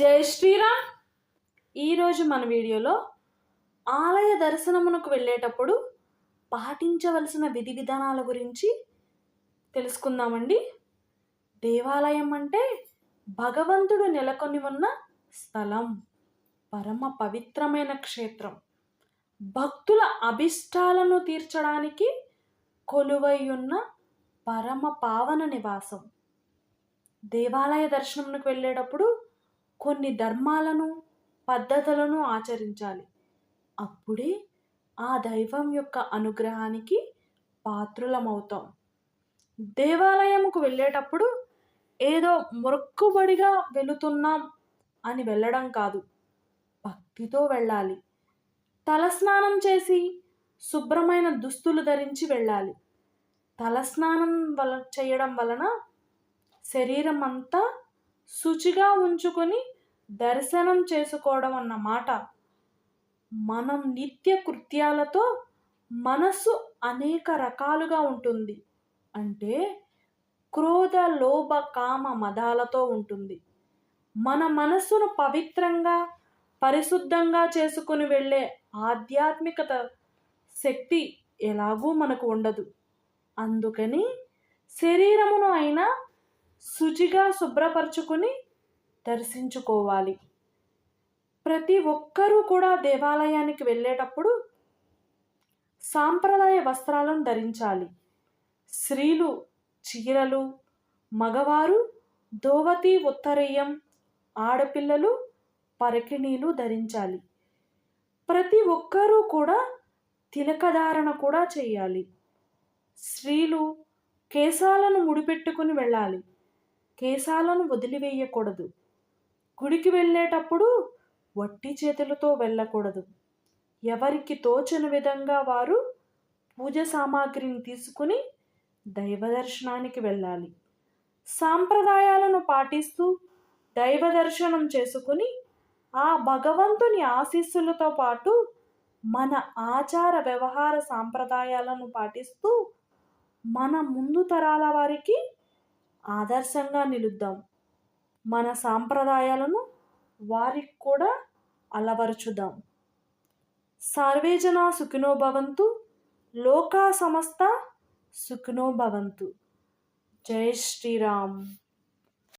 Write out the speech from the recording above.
జై శ్రీరామ్. ఈరోజు మన వీడియోలో ఆలయ దర్శనమునకు వెళ్ళేటప్పుడు పాటించవలసిన విధి విధానాల గురించి తెలుసుకుందామండి. దేవాలయం అంటే భగవంతుడు నెలకొని ఉన్న స్థలం పరమ పవిత్రమైన క్షేత్రం. భక్తుల అభిష్టాలను తీర్చడానికి కొలువై ఉన్న పరమ పావన నివాసం. దేవాలయ దర్శనంకు వెళ్ళేటప్పుడు కొన్ని ధర్మాలను పద్ధతులను ఆచరించాలి. అప్పుడే ఆ దైవం యొక్క అనుగ్రహానికి పాత్రులమవుతాం. దేవాలయంకు వెళ్ళేటప్పుడు ఏదో మొక్కుబడిగా వెళుతున్నాం అని వెళ్ళడం కాదు. భక్తితో వెళ్ళాలి. తలస్నానం చేసి శుభ్రమైన దుస్తులు ధరించి వెళ్ళాలి. తలస్నానం వల చేయడం వలన శరీరం అంతా శుచిగా ఉంచుకొని దర్శనం చేసుకోవడం అన్నమాట మనం నిత్య కృత్యాలతో మనస్సు అనేక రకాలుగా ఉంటుంది. అంటే క్రోధ లోభ కామ మదాలతో ఉంటుంది. మన మనస్సును పవిత్రంగా పరిశుద్ధంగా చేసుకుని వెళ్ళే ఆధ్యాత్మికత శక్తి ఎలాగూ మనకు ఉండదు. అందుకని శరీరమును అయినా శుచిగా శుభ్రపరచుకుని దర్శించుకోవాలి. ప్రతి ఒక్కరూ కూడా దేవాలయానికి వెళ్ళేటప్పుడు సాంప్రదాయ వస్త్రాలను ధరించాలి. స్త్రీలు చీరలు మగవారు దోవతి ఉత్తరీయం ఆడపిల్లలు పరికిణీలు ధరించాలి. ప్రతి ఒక్కరూ కూడా తిలకధారణ కూడా చేయాలి. స్త్రీలు కేశాలను ముడిపెట్టుకుని వెళ్ళాలి. కేశాలను వదిలివేయకూడదు. గుడికి వెళ్ళేటప్పుడు వట్టి చేతులతో వెళ్ళకూడదు. ఎవరికి తోచని విధంగా వారు పూజ సామాగ్రిని తీసుకుని దైవ దర్శనానికి వెళ్ళాలి. సాంప్రదాయాలను పాటిస్తూ దైవ దర్శనం చేసుకుని ఆ భగవంతుని ఆశీస్సులతో పాటు మన ఆచార వ్యవహార సాంప్రదాయాలను పాటిస్తూ మన ముందు తరాల వారికి ఆదర్శంగా నిలుద్దాం. మన సాంప్రదాయాలను వారికి కూడా అలవరుచుదాం. సర్వేజన సుఖినో భవంతు లోకా సమస్త సుఖినో భవంతు. జై శ్రీరామ్.